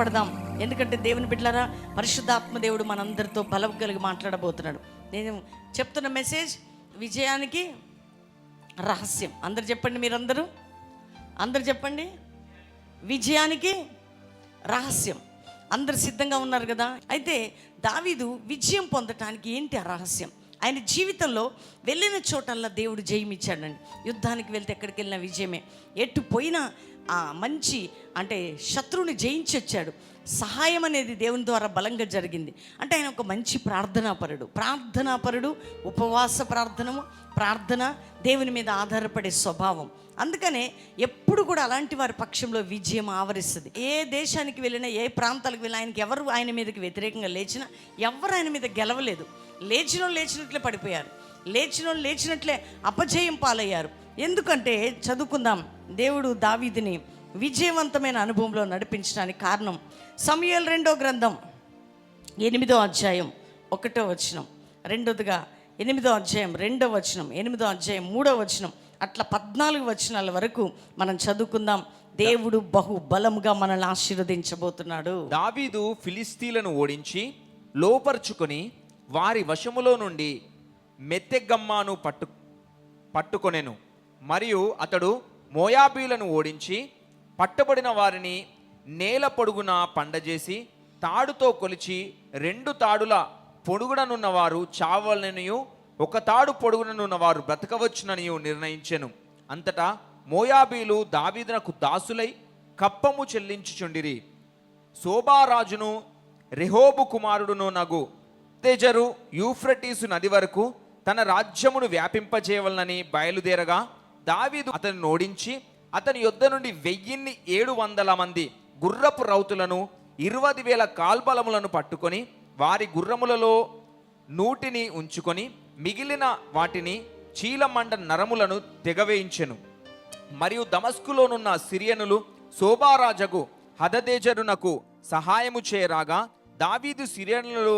సిద్ధపడదాం ఎందుకంటే దేవుని బిడ్డలారా పరిశుద్ధాత్మ దేవుడు మనందరితో బలం కలిగి మాట్లాడబోతున్నాడు. నేను చెప్తున్న మెసేజ్ విజయానికి రహస్యం. అందరు చెప్పండి మీరందరూ. అందరు చెప్పండి. విజయానికి రహస్యం. అందరు సిద్ధంగా ఉన్నారు కదా? అయితే దావీదు విజయం పొందటానికి ఏంటి ఆ రహస్యం? ఆయన జీవితంలో వెళ్ళిన చోటల్లా దేవుడు జయం ఇచ్చాడండి యుద్ధానికి వెళ్తే ఎక్కడికి వెళ్ళినా విజయమే. ఎటు పోయినా ఆ మంచి అంటే శత్రువుని జయించి వచ్చాడు సహాయం అనేది దేవుని ద్వారా బలంగా జరిగింది. అంటే ఆయన ఒక మంచి ప్రార్థనాపరుడు. ప్రార్థనాపరుడు ఉపవాస ప్రార్థనము ప్రార్థన దేవుని మీద ఆధారపడే స్వభావం. అందుకనే ఎప్పుడు కూడా అలాంటి వారి పక్షంలో విజయం ఆవరిస్తుంది. ఏ దేశానికి వెళ్ళినా ఏ ప్రాంతాలకు వెళ్ళినా ఆయనకి ఎవరు ఆయన మీదకి వ్యతిరేకంగా లేచినా ఎవరు ఆయన మీద గెలవలేదు. లేచిన లేచినట్లే పడిపోయారు. లేచిన లేచినట్లే అపజయం పాలయ్యారు. ఎందుకంటే చదువుకుందాం. దేవుడు దావీదిని విజయవంతమైన అనుభవంలో నడిపించడానికి కారణం సమయల్ రెండో గ్రంథం ఎనిమిదో అధ్యాయం ఒకటో వచనం. రెండోదిగా ఎనిమిదో అధ్యాయం రెండో వచనం ఎనిమిదో అధ్యాయం మూడో వచనం అట్లా పద్నాలుగు వచనాల వరకు మనం చదువుకుందాం. దేవుడు బహు బలముగా మనల్ని ఆశీర్వదించబోతున్నాడు. దావీదు ఫిలిస్తీలను ఓడించి లోపరుచుకొని వారి వశములో నుండి మెత్తెగమ్మాను పట్టు పట్టుకొనెను. మరియు అతడు మోయాబీలను ఓడించి పట్టబడిన వారిని నేల పొడుగున పండజేసి తాడుతో కొలిచి రెండు తాడుల పొడుగుననున్న వారు ఒక తాడు పొడుగుననున్నవారు బ్రతకవచ్చుననియు నిర్ణయించెను. అంతటా మోయాబీలు దావీదునకు దాసులై కప్పము చెల్లించుచుండిరి. శోభారాజును రెహోబు కుమారుడును నగు తేజరు యూఫ్రటీసు నది వరకు తన రాజ్యమును వ్యాపింపజేయవలనని బయలుదేరగా దావీదు అతన్ని ఓడించి అతని యొద్ద నుండి వెయ్యిన్ని ఏడు వందల మంది గుర్రపు రౌతులను ఇరవై వేల కాల్బలములను పట్టుకొని వారి గుర్రములలో నూటిని ఉంచుకొని మిగిలిన వాటిని చీలమండ నరములను తెగవేయించెను. మరియు దమస్కులోనున్న సిరియనులు శోభారాజకు హదదేజరునకు సహాయము చేయరాగా దావీదు సిరియనులలో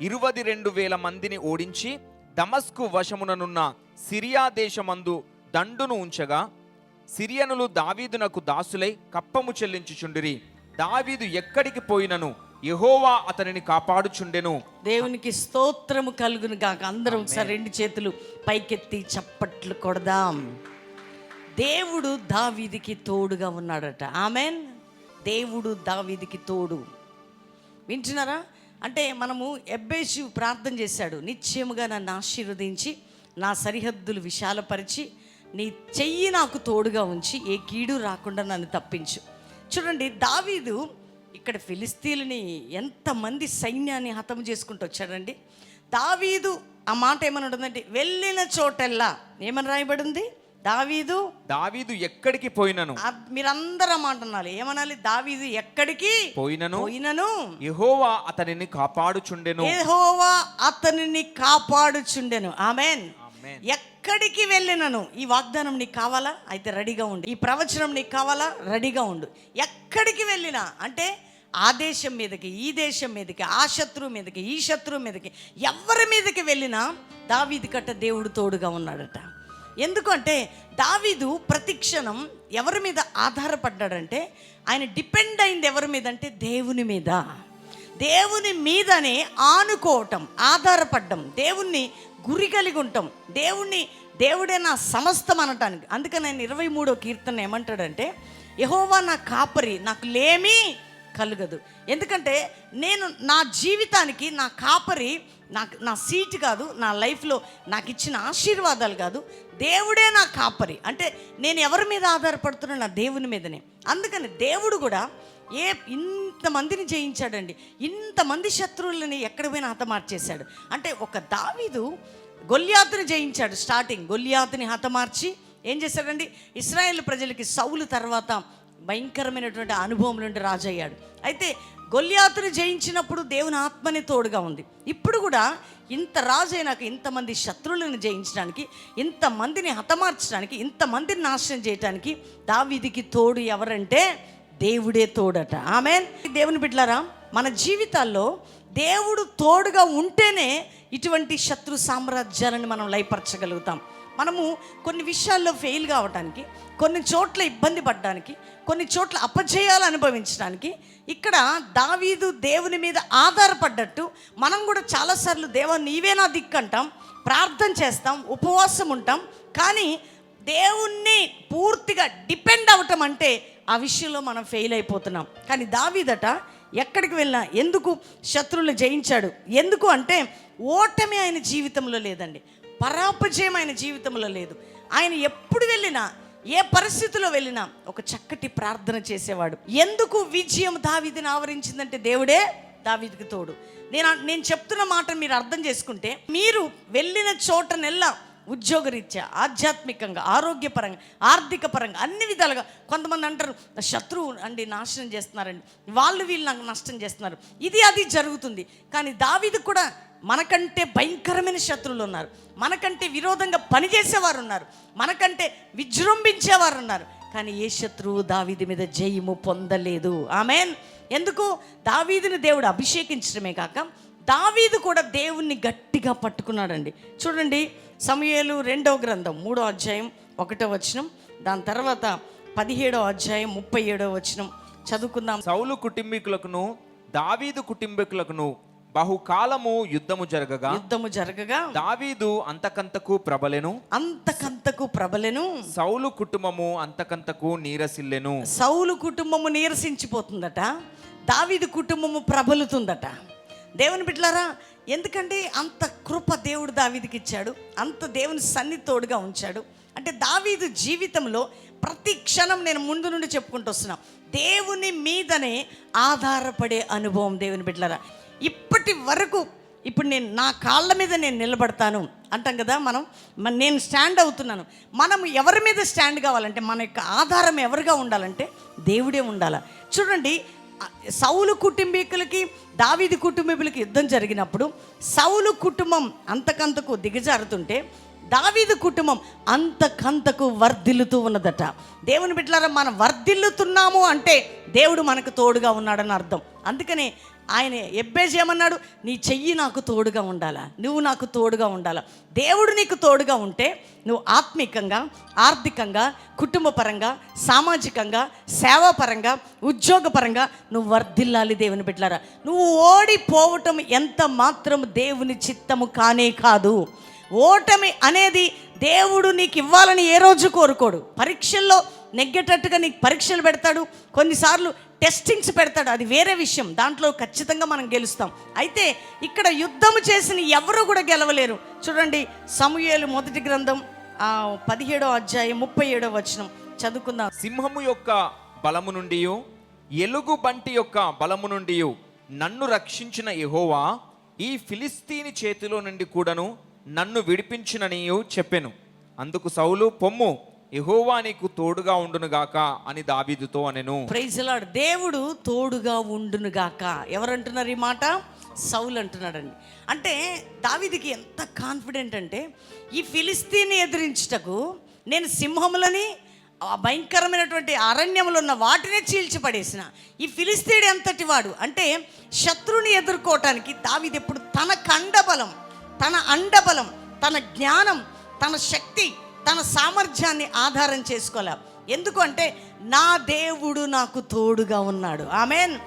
ఇరువది రెండు వేల మందిని ఓడించి దమస్కు వశముననున్న సిరియా దేశమందు దండును ఉంచగా సిరియనులు దావీదునకు దాసులై కప్పము చెల్లించుచుండిరి. దావీదు ఎక్కడికి పోయినను? యెహోవా అతనిని కాపాడుచుండెను. దేవునికి స్తోత్రము కలుగును గాక. అందరం ఒకసారి రెండు చేతులు పైకెత్తి చప్పట్లు కొడదాం. దేవుడు దావీదికి తోడుగా ఉన్నాడట. ఆమెన్. దేవుడు దావీదికి తోడు. వింటున్నారా? అంటే మనము ఎబ్బేసి ప్రార్థన చేశాడు. నిశ్చయముగా నన్ను ఆశీర్వదించి నా సరిహద్దులు విశాలపరిచి నీ చెయ్యి నాకు తోడుగా ఉంచి ఏ కీడు రాకుండా నన్ను తప్పించు. చూడండి దావీదు ఇక్కడ ఫిలిస్తీన్లని ఎంతమంది సైన్యాన్ని హతం చేసుకుంటూ వచ్చాడండి. దావీదు ఆ మాట ఏమని ఉంటుందంటే వెళ్ళిన చోటెల్లా ఏమని రాయబడింది? దావీదు? దావీదు ఎక్కడికి పోయినను? మీరందరూ ఆ మాట అనాలి. ఏమనాలి? దావీదు ఎక్కడికి పోయినను? పోయినను? యెహోవా అతనిని కాపాడుచుండెను. యెహోవా అతనిని కాపాడుచుండెను. ఆమేన్. ఎక్కడికి వెళ్ళినను? ఈ వాగ్దానం నీకు కావాలా? అయితే రెడీగా ఉండు. ఈ ప్రవచనం నీకు కావాలా? రెడీగా ఉండు. ఎక్కడికి వెళ్ళినా? అంటే ఆ దేశం మీదకి ఈ దేశం మీదకి ఆ శత్రువు మీదకి ఈ శత్రువు మీదకి ఎవరి మీదకి వెళ్ళినా దావీది కట్ట దేవుడు తోడుగా ఉన్నాడట. ఎందుకంటే దావీదు ప్రతిక్షణం ఎవరి మీద ఆధారపడ్డాడంటే ఆయన డిపెండ్ అయింది ఎవరి మీద అంటే దేవుని మీద. దేవుని మీదనే ఆనుకోవటం ఆధారపడడం దేవుణ్ణి గురి కలిగి ఉంటాం దేవుణ్ణి దేవుడే నా సమస్తం అనటానికి. అందుకని నేను ఇరవై మూడో కీర్తన ఏమంటాడంటే యహోవా నా కాపరి నాకు లేమీ కలగదు. ఎందుకంటే నేను నా జీవితానికి నా కాపరి నాకు నా సీట్ కాదు నా లైఫ్లో నాకు ఇచ్చిన ఆశీర్వాదాలు కాదు దేవుడే నా కాపరి. అంటే నేను ఎవరి మీద ఆధారపడుతున్నా నా దేవుని మీదనే. అందుకని దేవుడు కూడా ఏ ఇంతమందిని జయించాడండి? ఇంతమంది శత్రువులని ఎక్కడ పోయినా హతమార్చేశాడు అంటే ఒక దావీదు గొల్యాతుని జయించాడు స్టార్టింగ్. గొల్యాతుని హతమార్చి ఏం చేశాడండి? ఇస్రాయేల్ ప్రజలకి సౌలు తర్వాత భయంకరమైనటువంటి అనుభవం నుండి రాజయ్యాడు. అయితే గొల్యాతుని జయించినప్పుడు దేవుని ఆత్మని తోడుగా ఉంది. ఇప్పుడు కూడా ఇంత రాజైనాక ఇంతమంది శత్రువులను జయించడానికి ఇంతమందిని హతమార్చడానికి ఇంతమందిని నాశనం చేయడానికి దావీదికి తోడు ఎవరంటే దేవుడే తోడట. ఆమె దేవుని బిడ్డలారా మన జీవితాల్లో దేవుడు తోడుగా ఉంటేనే ఇటువంటి శత్రు సామ్రాజ్యాలను మనం లయపరచగలుగుతాం. మనము కొన్ని విషయాల్లో ఫెయిల్ కావడానికి కొన్ని చోట్ల ఇబ్బంది పడడానికి కొన్ని చోట్ల అపజయాలు అనుభవించడానికి ఇక్కడ దావీదు దేవుని మీద ఆధారపడ్డట్టు మనం కూడా చాలాసార్లు దేవ నీవే నా ప్రార్థన చేస్తాం ఉపవాసం ఉంటాం కానీ దేవుణ్ణి పూర్తిగా డిపెండ్ అవటం అంటే ఆ విషయంలో మనం ఫెయిల్ అయిపోతున్నాం. కానీ దావీదట ఎక్కడికి వెళ్ళినా ఎందుకు శత్రువులు జయించాడు? ఎందుకు అంటే ఓటమి ఆయన జీవితంలో లేదండి. పరాపజయం ఆయన జీవితంలో లేదు. ఆయన ఎప్పుడు వెళ్ళినా ఏ పరిస్థితిలో వెళ్ళినా ఒక చక్కటి ప్రార్థన చేసేవాడు. ఎందుకు విజయం దావీదిని ఆవరించిందంటే దేవుడే దావీదికి తోడు. నేను నేను చెప్తున్న మాట మీరు అర్థం చేసుకుంటే మీరు వెళ్ళిన చోటనెల్లా ఉద్యోగరీత్యా ఆధ్యాత్మికంగా ఆరోగ్యపరంగా ఆర్థిక పరంగా అన్ని విధాలుగా కొంతమంది అంటారు శత్రువు అండి నాశనం చేస్తున్నారండి వాళ్ళు వీళ్ళు నాకు నష్టం చేస్తున్నారు. ఇది అది జరుగుతుంది. కానీ దావీదు కూడా మనకంటే భయంకరమైన శత్రువులు ఉన్నారు. మనకంటే విరోధంగా పనిచేసేవారు ఉన్నారు మనకంటే విజృంభించేవారు ఉన్నారు కానీ ఏ శత్రువు దావీది మీద జయము పొందలేదు. ఆమెన్. ఎందుకు? దావీదుని దేవుడు అభిషేకించడమే కాక దావీదు కూడా దేవుణ్ణి గట్టిగా పట్టుకున్నాడండి. చూడండి సమయలు రెండవ గ్రంథం మూడో అధ్యాయం ఒకటో వచనం దాని తర్వాత పదిహేడో అధ్యాయం ముప్పై ఏడో వచనం. చదువుకుందాం. సౌలు కుటుంబీకులకును దావీదు కుటుంబీకులకును బహుకాలము యుద్ధము జరగగా? యుద్ధము జరగగా. దావీదు అంతకంతకు ప్రబలెను? అంతకంతకు ప్రబలెను. సౌలు కుటుంబము అంతకంతకు నీరసిల్లెను? సౌలు కుటుంబము నీరసించిపోతుందట. దావీదు కుటుంబము ప్రబలుతుందట. దేవుని బిడ్డలారా ఎందుకంటే అంత కృప దేవుడు దావీదికి ఇచ్చాడు అంత దేవుని సన్ని తోడుగా ఉంచాడు. అంటే దావీదు జీవితంలో ప్రతి క్షణం నేను ముందు నుండి చెప్పుకుంటూ వస్తున్నా దేవుని మీదనే ఆధారపడే అనుభవం దేవుని బిడ్డలారా. ఇప్పటి వరకు ఇప్పుడు నేను నా కాళ్ళ మీద నేను నిలబడతాను అంటాం కదా మనం నేను స్టాండ్ అవుతున్నాను. మనం ఎవరి మీద స్టాండ్ కావాలంటే మన యొక్క ఆధారం ఎవరుగా ఉండాలంటే దేవుడే ఉండాలి. చూడండి సౌలు కుటుంబీకులకి దావిది కుటుంబీకులకి యుద్ధం జరిగినప్పుడు సౌలు కుటుంబం అంతకంతకు దిగజారుతుంటే దావీదు కుటుంబం అంతకంతకు వర్ధిల్లుతూ ఉన్నదట. దేవుని బిడ్డలారా మనం వర్ధిల్లుతున్నాము అంటే దేవుడు మనకు తోడుగా ఉన్నాడని అర్థం. అందుకనే ఆయన ఎబ్బేజ్ ఏమన్నాడు? నీ చెయ్యి నాకు తోడుగా ఉండాలా? నువ్వు నాకు తోడుగా ఉండాలా? దేవుడు నీకు తోడుగా ఉంటే నువ్వు ఆత్మికంగా ఆర్థికంగా కుటుంబపరంగా సామాజికంగా సేవాపరంగా ఉద్యోగపరంగా నువ్వు వర్ధిల్లాలి దేవుని బిడ్డలారా. నువ్వు ఓడిపోవటం ఎంత మాత్రం దేవుని చిత్తము కానే కాదు. ఓటమి అనేది దేవుడు నీకు ఇవ్వాలని ఏ రోజు కోరుకోడు. పరీక్షల్లో నెగ్గేటట్టుగా నీకు పరీక్షలు పెడతాడు కొన్నిసార్లు టెస్టింగ్స్ పెడతాడు. అది వేరే విషయం. దాంట్లో ఖచ్చితంగా మనం గెలుస్తాం. అయితే ఇక్కడ యుద్ధం చేసిన ఎవరు కూడా గెలవలేరు. చూడండి సమూయేలు మొదటి గ్రంథం పదిహేడో అధ్యాయం ముప్పై ఏడో వచనం. చదువుకుందాం. సింహము యొక్క బలము నుండి ఎలుగు బంటి యొక్క బలము నుండి నన్ను రక్షించిన యహోవా ఈ ఫిలిస్తీని చేతిలో నుండి కూడాను నన్ను విడిపించిననియు చెప్పెను. అందుకు సౌలు పొమ్ము యహోవా నీకు తోడుగా ఉండును గాక అని దావీదుతో అనెను. ప్రైజ్లాడు దేవుడు తోడుగా ఉండును గాక ఎవరంటున్నారు ఈ మాట? సౌలు అంటున్నాడండి. అంటే దావీదికి ఎంత కాన్ఫిడెంట్ అంటే ఈ ఫిలిస్తీన్ ఎదిరించుటకు నేను సింహములని భయంకరమైనటువంటి అరణ్యములు ఉన్న వాటినే చీల్చిపడేసిన. ఈ ఫిలిస్తీడు ఎంతటి వాడు? అంటే శత్రువుని ఎదుర్కోవటానికి దావిది ఎప్పుడు తన కండబలం తన అండబలం తన జ్ఞానం తన శక్తి తన సామర్థ్యాన్ని ఆధారం చేసుకోలే ఎందుకంటే నా దేవుడు నాకు తోడుగా ఉన్నాడు. ఆమెన్.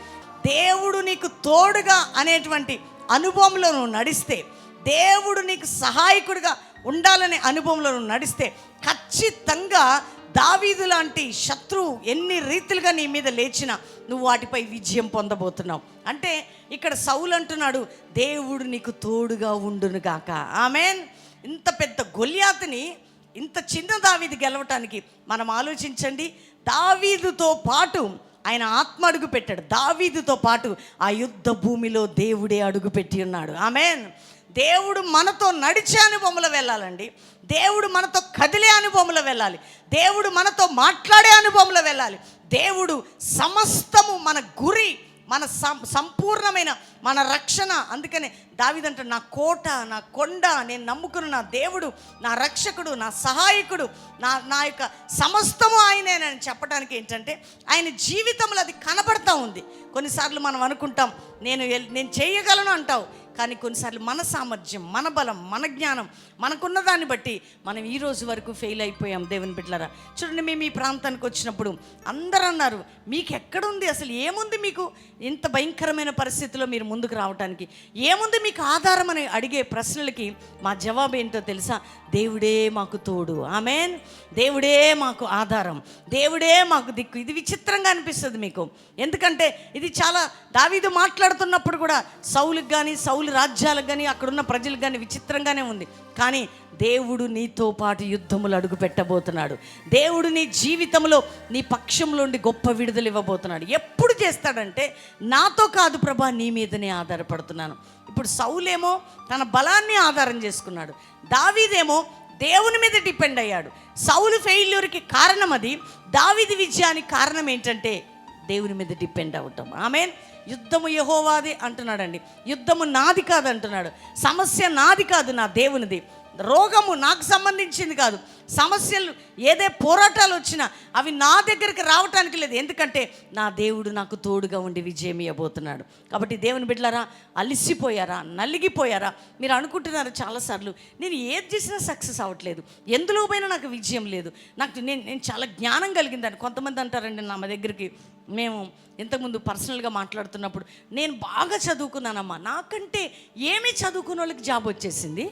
దేవుడు నీకు తోడుగా అనేటువంటి అనుభవంలో నువ్వు నడిస్తే దేవుడు నీకు సహాయకుడిగా ఉండాలనే అనుభవంలో నువ్వు నడిస్తే ఖచ్చితంగా దావీదు లాంటి శత్రువు ఎన్ని రీతులుగా నీ మీద లేచినా నువ్వు వాటిపై విజయం పొందబోతున్నావు. అంటే ఇక్కడ సౌలు అంటున్నాడు దేవుడు నీకు తోడుగా ఉండునుగాక ఆమెన్. ఇంత పెద్ద గొల్యాతుని ఇంత చిన్న దావీది గెలవటానికి మనం ఆలోచించండి. దావీదుతో పాటు ఆయన ఆత్మ అడుగు పెట్టాడు. దావీదుతో పాటు ఆ యుద్ధ భూమిలో దేవుడే అడుగు పెట్టి ఉన్నాడు. ఆమెన్. దేవుడు మనతో నడిచే అనుభవంలో వెళ్ళాలండి. దేవుడు మనతో కదిలే అనుభవంలో వెళ్ళాలి. దేవుడు మనతో మాట్లాడే అనుభవంలో వెళ్ళాలి. దేవుడు సమస్తము మన గురి మన సం- సంపూర్ణమైన మన రక్షణ. అందుకనే దావిదంట నా కోట నా కొండ నేను నమ్ముకున్న నా దేవుడు నా రక్షకుడు నా సహాయకుడు నా నా యొక్క సమస్తము ఆయనేనని చెప్పడానికి ఏంటంటే ఆయన జీవితంలో అది కనబడతా ఉంది. కొన్నిసార్లు మనం అనుకుంటాం నేను నేను చేయగలను అంటావు. కానీ కొన్నిసార్లు మన సామర్థ్యం మన బలం మన జ్ఞానం మనకున్న దాన్ని బట్టి మనం ఈ రోజు వరకు ఫెయిల్ అయిపోయాం దేవుని బిడ్డలారా. చూడండి మేము ఈ ప్రాంతానికి వచ్చినప్పుడు అందరూ అన్నారు మీకు ఎక్కడుంది? అసలు ఏముంది మీకు? ఇంత భయంకరమైన పరిస్థితిలో మీరు ముందుకు రావడానికి ఏముంది మీకు ఆధారం? అని అడిగే ప్రశ్నలకి మా జవాబు ఏంటో తెలుసా? దేవుడే మాకు తోడు. ఆమెన్. దేవుడే మాకు ఆధారం. దేవుడే మాకు దిక్కు. ఇది విచిత్రంగా అనిపిస్తుంది మీకు. ఎందుకంటే ఇది చాలా దావీదు మాట్లాడుతున్నప్పుడు కూడా సౌలుకి కానీ సౌలు రాజ్యాలకు కానీ అక్కడున్న ప్రజలకు కానీ విచిత్రంగానే ఉంది. కానీ దేవుడు నీతో పాటు యుద్ధములు అడుగు పెట్టబోతున్నాడు. దేవుడు నీ జీవితంలో నీ పక్షంలోండి గొప్ప విడుదల ఇవ్వబోతున్నాడు. ఎప్పుడు చేస్తాడంటే నాతో కాదు ప్రభా నీ మీదనే ఆధారపడుతున్నాను. ఇప్పుడు సౌలేమో తన బలాన్ని ఆధారం చేసుకున్నాడు. దావీదేమో దేవుని మీద డిపెండ్ అయ్యాడు. సౌలు ఫెయిల్యూర్కి కారణం అది. దావిది విజయానికి కారణం ఏంటంటే దేవుని మీద డిపెండ్ అవటం ఆమె యుద్ధము యహోవాది అంటున్నాడండి. యుద్ధము నాది కాదు అంటున్నాడు సమస్య నాది కాదు నా దేవునిది. రోగము నాకు సంబంధించింది కాదు. సమస్యలు ఏదే పోరాటాలు వచ్చినా అవి నా దగ్గరికి రావటానికి లేదు. ఎందుకంటే నా దేవుడు నాకు తోడుగా ఉండి విజయం ఇవ్వబోతున్నాడు. కాబట్టి దేవుని బిడ్డలారా అలిసిపోయారా నలిగిపోయారా? మీరు అనుకుంటున్నారు చాలాసార్లు నేను ఏది చేసినా సక్సెస్ అవ్వట్లేదు. ఎందులో పోయినా నాకు విజయం లేదు. నాకు నేను నేను చాలా జ్ఞానం కలిగిందని కొంతమంది అంటారండి నా మా దగ్గరికి. మేము ఇంతకుముందు పర్సనల్గా మాట్లాడుతున్నప్పుడు నేను బాగా చదువుకున్నానమ్మా. నాకంటే ఏమీ చదువుకున్న వాళ్ళకి జాబ్ వచ్చేసింది.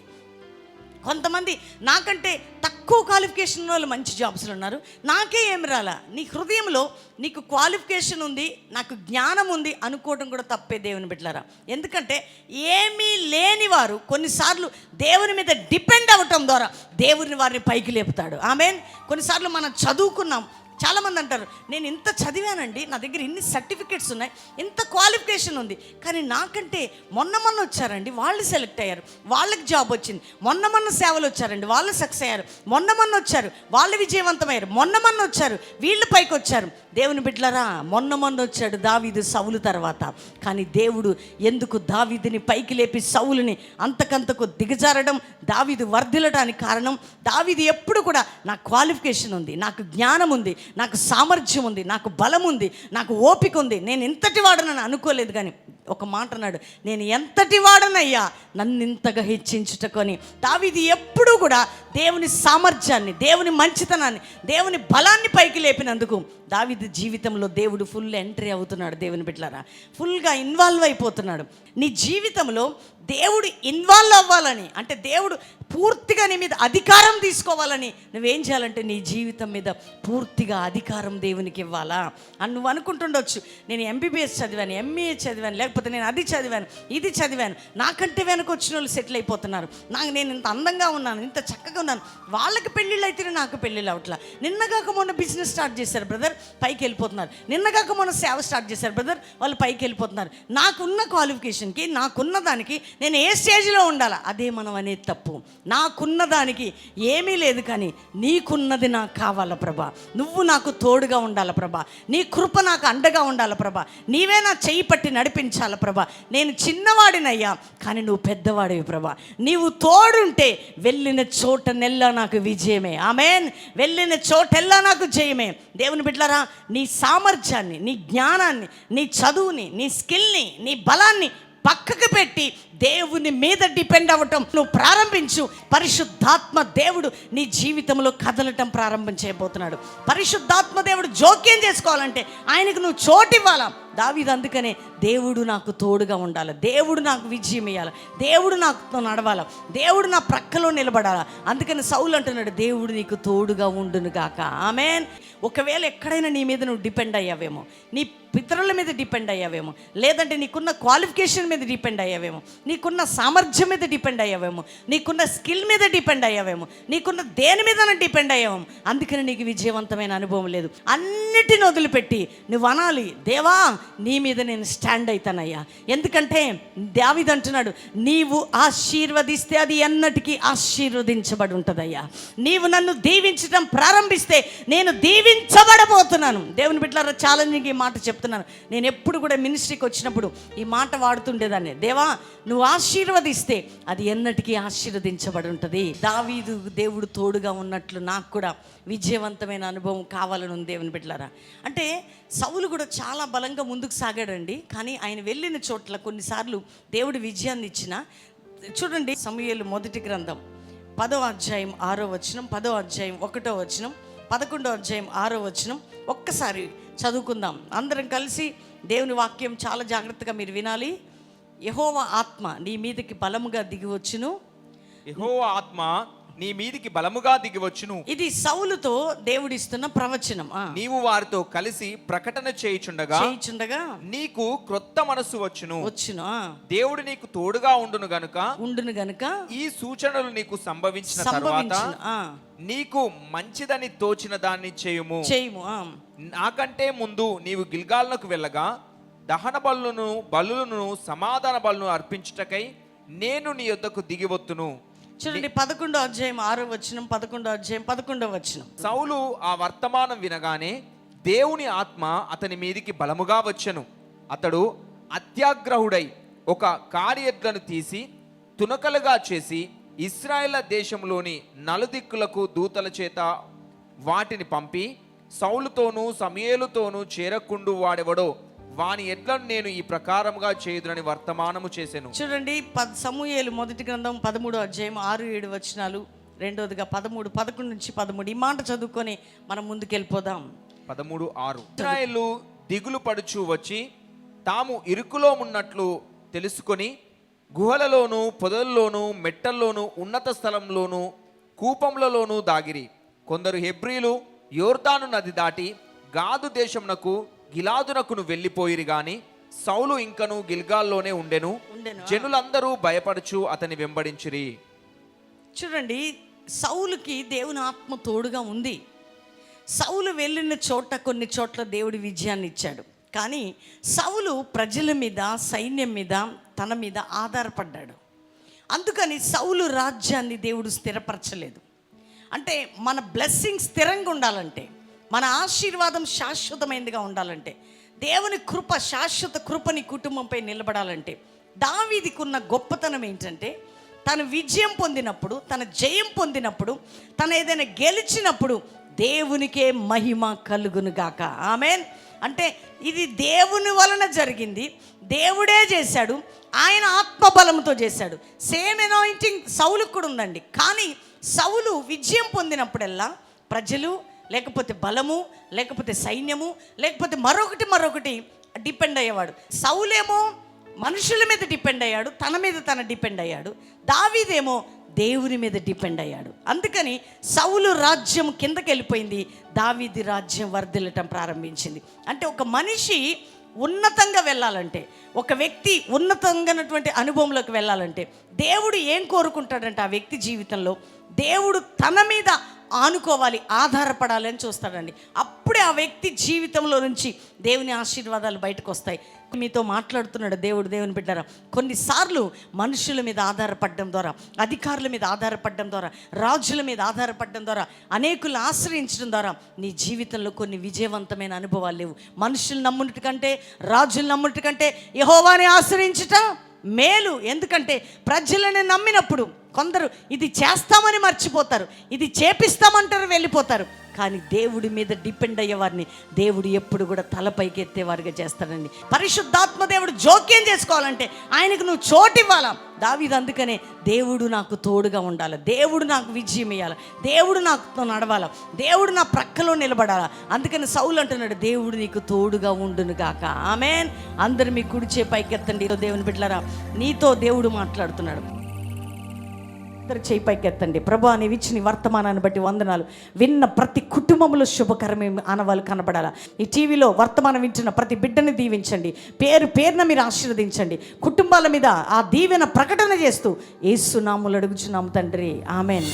కొంతమంది నాకంటే తక్కువ క్వాలిఫికేషన్ ఉన్న వాళ్ళు మంచి జాబ్స్లో ఉన్నారు. నాకే ఏమి రాలా? నీ హృదయంలో నీకు క్వాలిఫికేషన్ ఉంది నాకు జ్ఞానం ఉంది అనుకోవడం కూడా తప్పే దేవుని బిడ్డలారా. ఎందుకంటే ఏమీ లేని వారు కొన్నిసార్లు దేవుని మీద డిపెండ్ అవ్వటం ద్వారా దేవుని వారిని పైకి లేపుతాడు. ఆమెన్ కొన్నిసార్లు మనం చదువుకున్నాం చాలామంది అంటారు నేను ఇంత చదివానండి నా దగ్గర ఇన్ని సర్టిఫికేట్స్ ఉన్నాయి ఇంత క్వాలిఫికేషన్ ఉంది. కానీ నాకంటే మొన్న మొన్న వచ్చారండి వాళ్ళు సెలెక్ట్ అయ్యారు. వాళ్ళకి జాబ్ వచ్చింది. మొన్న మొన్న సేవలు వచ్చారండి వాళ్ళు సక్సెస్ అయ్యారు. మొన్న మొన్న వచ్చారు వాళ్ళు విజయవంతమయ్యారు. మొన్న మొన్న వచ్చారు వీళ్ళు పైకి వచ్చారు. దేవుని బిడ్డలరా మొన్న మొన్న వచ్చాడు దావీదు సౌలు తర్వాత. కానీ దేవుడు ఎందుకు దావీదుని పైకి లేపి సౌలుని అంతకంతకు దిగజారడం దావీదు వర్ధిల్లడానికి కారణం దావీది ఎప్పుడు కూడా నా క్వాలిఫికేషన్ ఉంది నాకు జ్ఞానం ఉంది నాకు సామర్థ్యం ఉంది నాకు బలం ఉంది నాకు ఓపిక ఉంది. నేను ఇంతటి వాడనని అనుకోలేదు కానీ ఒక మాట అన్నాడు నేను ఎంతటి వాడనయ్యా నన్ను ఇంతగా హెచ్చించుటకొని. దావిది ఎప్పుడూ కూడా దేవుని సామర్థ్యాన్ని దేవుని మంచితనాన్ని దేవుని బలాన్ని పైకి లేపినందుకు దావిది జీవితంలో దేవుడు ఫుల్ ఎంట్రీ అవుతున్నాడు దేవుని బిడ్డలారా. ఫుల్గా ఇన్వాల్వ్ అయిపోతున్నాడు. నీ జీవితంలో దేవుడు ఇన్వాల్వ్ అవ్వాలని అంటే దేవుడు పూర్తిగా నీ మీద అధికారం తీసుకోవాలని నువ్వేం చేయాలంటే నీ జీవితం మీద పూర్తిగా అధికారం దేవునికి ఇవ్వాలా? అని నువ్వు అనుకుంటుండొచ్చు. నేను ఎంబీబీఎస్ చదివాను ఎంఏ చదివాను లేకపోతే నేను అది చదివాను ఇది చదివాను. నాకంటే వెనక వచ్చిన వాళ్ళు సెటిల్ అయిపోతున్నారు. నాకు నేను ఇంత అందంగా ఉన్నాను ఇంత చక్కగా ఉన్నాను. వాళ్ళకి పెళ్ళిళ్ళు అయితేనే నాకు పెళ్ళిళ్ళు అవట్లా నిన్నగాక మొన్న బిజినెస్ స్టార్ట్ చేశారు బ్రదర్ పైకి వెళ్ళిపోతున్నారు. నిన్నగాక మొన్న సేవ స్టార్ట్ చేశారు బ్రదర్ వాళ్ళు పైకి వెళ్ళిపోతున్నారు. నాకున్న క్వాలిఫికేషన్కి నాకున్న దానికి నేను ఏ స్టేజ్లో ఉండాలా? అదే మనం అనేది తప్పు. నాకున్న దానికి ఏమీ లేదు కానీ నీకున్నది నాకు కావాల ప్రభా. నువ్వు నాకు తోడుగా ఉండాల ప్రభా. నీ కృప నాకు అండగా ఉండాల ప్రభా. నీవే నా చెయ్యి పట్టి నడిపించాల ప్రభా? నేను చిన్నవాడినయ్యా కానీ నువ్వు పెద్దవాడివి ప్రభా. నీవు తోడుంటే వెళ్ళిన చోట నెల్లా నాకు విజయమే. ఆమెన్. వెళ్ళిన చోటెల్లా నాకు జయమే. దేవుని బిడ్డలారా నీ సామర్థ్యాన్ని నీ జ్ఞానాన్ని నీ చదువుని నీ స్కిల్ని నీ బలాన్ని పక్కకు పెట్టి దేవుని మీద డిపెండ్ అవ్వటం నువ్వు ప్రారంభించు. పరిశుద్ధాత్మ దేవుడు నీ జీవితంలో కదలటం ప్రారంభం చేయబోతున్నాడు. పరిశుద్ధాత్మ దేవుడు జోక్యం చేసుకోవాలంటే ఆయనకు నువ్వు చోటు ఇవ్వాలా దావీదు అందుకనే దేవుడు నాకు తోడుగా ఉండాలి. దేవుడు నాకు విజయం ఇవ్వాలి దేవుడు నాకు నడవాలి. దేవుడు నా ప్రక్కలో నిలబడాలి. అందుకని సౌలు అంటున్నాడు దేవుడు నీకు తోడుగా ఉండును గాక. ఆమెన్. ఒకవేళ ఎక్కడైనా నీ మీద నువ్వు డిపెండ్ అయ్యావేమో నీ పితరుల మీద డిపెండ్ అయ్యావేమో లేదంటే నీకున్న క్వాలిఫికేషన్ మీద డిపెండ్ అయ్యావేమో నీకున్న సామర్థ్యం మీద డిపెండ్ అయ్యావేమో నీకున్న స్కిల్ మీద డిపెండ్ అయ్యావేమో నీకున్న దేని మీద డిపెండ్ అయ్యావేమో అందుకని నీకు విజయవంతమైన అనుభవం లేదు. అన్నిటిని వదిలిపెట్టి నువ్వు అనాలి దేవా నీ మీద నేను స్టాండ్ అవుతానయ్యా ఎందుకంటే దావిది అంటున్నాడు నీవు ఆశీర్వదిస్తే అది ఎన్నటికీ ఆశీర్వదించబడి ఉంటుందయ్యా నీవు నన్ను దీవించడం ప్రారంభిస్తే నేను దీవించబడబోతున్నాను. దేవుని బిడ్డలారా ఛాలెంజింగ్ ఈ మాట చెప్తున్నాను. నేను ఎప్పుడు కూడా మినిస్ట్రీకి వచ్చినప్పుడు ఈ మాట వాడుతుండేదాన్ని. దేవా నువ్వు ఆశీర్వదిస్తే అది ఎన్నటికీ ఆశీర్వదించబడి ఉంటుంది దావీదు దేవుడు తోడుగా ఉన్నట్లు నాకు కూడా విజయవంతమైన అనుభవం కావాలని ఉంది దేవుని బిడ్డలారా. అంటే సౌలు కూడా చాలా బలంగా ముందుకు సాగాడండి. కానీ ఆయన వెళ్ళిన చోట్ల కొన్నిసార్లు దేవుడు విజయాన్ని ఇచ్చిన. చూడండి సమయాలు మొదటి గ్రంథం. పదో అధ్యాయం ఆరో వచనం పదో అధ్యాయం ఒకటో వచనం పదకొండో అధ్యాయం ఆరో వచనం. ఒక్కసారి చదువుకుందాం. అందరం కలిసి దేవుని వాక్యం చాలా జాగ్రత్తగా మీరు వినాలి. యహోవ ఆత్మ నీ మీదకి బలముగా దిగి వచ్చును. యహోవ ఆత్మ నీ మీదికి బలముగా దిగివచ్చును ఇది సౌలుతో దేవుడిస్తున్న ప్రవచనం ఆ. నీవు వారితో కలిసి ప్రకటన చేయుచుండగా చేయిచుండగా నీకు క్రొత్త మనస్సు వచ్చును వచ్చును. దేవుడు నీకు తోడుగా ఉండును గనుక ఉండును గనుక ఈ సూచనలు నీకు సంభవించిన తర్వాత. నీకు మంచిదని తోచిన దాన్ని చేయుము చేయుము. నాకంటే ముందు నీవు గిల్గాల్లకు వెళ్ళగా దహన బలులను బలులను సమాధాన బలును అర్పించుటకై నేను నీ యొద్దకు దిగివత్తును చూడండి పదకొండో అధ్యాయం ఆరో వచనం పదకొండో అధ్యాయం పదకొండో వచనం. సౌలు ఆ వర్తమానం వినగానే దేవుని ఆత్మ అతని మీదికి బలముగా వచ్చెను. అతడు అత్యాగ్రహుడై ఒక కార్యెడ్లను తీసి తునకలుగా చేసి ఇస్రాయేల్ దేశంలోని నలుదిక్కులకు దూతల చేత వాటిని పంపి సౌలుతోనూ సమయేలుతోనూ చేరకుండు వాడెవడో వాని ఎడ్లను నేను ఈ ప్రకారముగా చేయుదునని వర్తమానము చేసెను. చూడండి పద్ సమూయేలు మొదటి గ్రంథం పదమూడో అధ్యాయం ఆరు ఏడు వచనాలు. రెండోదిగా పదమూడు పదకొండు నుంచి పదమూడు. ఈ మాట చదువుకొని మనం ముందుకెళ్ళిపోదాం. పదమూడు ఆరు. ఇస్రాయేలు దిగులు పడుచు వచ్చి తాము ఇరుకులో ఉన్నట్లు తెలుసుకొని గుహలలోను పొదల్లోను మెట్టల్లోను ఉన్నత స్థలంలోను కూపంలలోను దాగిరి. కొందరు హెబ్రీలు యోర్దాను నది దాటి గాదు దేశమునకు గిలాదునకును వెళ్ళిపోయిరి గాని సౌలు ఇంకను గిల్గాల్లోనే ఉండెను. ఉండెను. జనులందరూ భయపడుచు అతని వెంబడించిరి. చూడండి సౌలుకి దేవుని ఆత్మ తోడుగా ఉంది. సౌలు వెళ్ళిన చోట కొన్ని చోట్ల దేవుడి విజయాన్ని ఇచ్చాడు. కానీ సౌలు ప్రజల మీద సైన్యం మీద తన మీద ఆధారపడ్డాడు. అందుకని సౌలు రాజ్యాన్ని దేవుడు స్థిరపరచలేదు. అంటే మన బ్లెస్సింగ్ స్థిరంగా ఉండాలంటే మన ఆశీర్వాదం శాశ్వతమైనదిగా ఉండాలంటే దేవుని కృప శాశ్వత కృపని కుటుంబంపై నిలబడాలంటే దావీదికి ఉన్న గొప్పతనం ఏంటంటే తను విజయం పొందినప్పుడు తన జయం పొందినప్పుడు తను ఏదైనా గెలిచినప్పుడు దేవునికే మహిమ కలుగును గాక. ఆమెన్. అంటే ఇది దేవుని వలన జరిగింది. దేవుడే చేశాడు. ఆయన ఆత్మబలంతో చేశాడు. సేమ్ ఎనాయింటింగ్ సౌలుకు కూడా ఉందండి. కానీ సౌలు విజయం పొందినప్పుడల్లా ప్రజలు లేకపోతే బలము లేకపోతే సైన్యము లేకపోతే మరొకటి మరొకటి డిపెండ్ అయ్యేవాడు. సౌలేమో మనుషుల మీద డిపెండ్ అయ్యాడు తన మీద తన డిపెండ్ అయ్యాడు. దావీదేమో దేవుని మీద డిపెండ్ అయ్యాడు. అందుకని సౌలు రాజ్యం కిందకి వెళ్ళిపోయింది దావీది రాజ్యం వర్ధిల్లటం ప్రారంభించింది. అంటే ఒక మనిషి ఉన్నతంగా వెళ్ళాలంటే ఒక వ్యక్తి ఉన్నతంగానటువంటి అనుభవంలోకి వెళ్ళాలంటే దేవుడు ఏం కోరుకుంటాడంటే ఆ వ్యక్తి జీవితంలో? దేవుడు తన మీద ఆనుకోవాలి ఆధారపడాలి అని చూస్తాడండి. అప్పుడే ఆ వ్యక్తి జీవితంలో నుంచి దేవుని ఆశీర్వాదాలు బయటకు వస్తాయి మీతో మాట్లాడుతున్నాడు దేవుడు దేవుని బిడ్డారా. కొన్నిసార్లు మనుషుల మీద ఆధారపడడం ద్వారా అధికారుల మీద ఆధారపడడం ద్వారా రాజుల మీద ఆధారపడడం ద్వారా అనేకులు ఆశ్రయించడం ద్వారా నీ జీవితంలో కొన్ని విజయవంతమైన అనుభవాలు లేవు. మనుషులు నమ్ముటి కంటే రాజులు నమ్ముటి కంటే యహోవాని ఆశ్రయించుట మేలు. ఎందుకంటే ప్రజలను నమ్మినప్పుడు కొందరు ఇది చేస్తామని మర్చిపోతారు ఇది చేపిస్తామంటారు వెళ్ళిపోతారు. కానీ దేవుడి మీద డిపెండ్ అయ్యేవారిని దేవుడు ఎప్పుడు కూడా తలపైకి ఎత్తేవారుగా చేస్తాడండి. పరిశుద్ధాత్మ దేవుడు జోక్యం చేసుకోవాలంటే ఆయనకు నువ్వు చోటు ఇవ్వాలా? దావిది అందుకనే దేవుడు నాకు తోడుగా ఉండాలి? దేవుడు నాకు విజయం ఇవ్వాలి దేవుడు నాకుతో నడవాల? దేవుడు నా ప్రక్కలో నిలబడాలా? అందుకని సౌలు అంటున్నాడు దేవుడు నీకు తోడుగా ఉండును గాక. ఆమెన్. అందరు మీ కుడిచే పైకెత్తండి. దేవుని బిడ్డలారా నీతో దేవుడు మాట్లాడుతున్నాడు. ఇద్దరు చేయి పైకెత్తండి. ప్రభా నీవు ఇచ్చిన వర్తమానాన్ని బట్టి వందనాలు. విన్న ప్రతి కుటుంబంలో శుభకరమే ఆనవాళ్ళు కనబడాలా. ఈ టీవీలో వర్తమానం వింటున్న ప్రతి బిడ్డని దీవించండి. పేరు పేరున మీరు ఆశీర్వదించండి. కుటుంబాల మీద ఆ దీవెన ప్రకటన చేస్తూ ఏసునాములు అడుగుచున్నాము తండ్రి. ఆమెన్.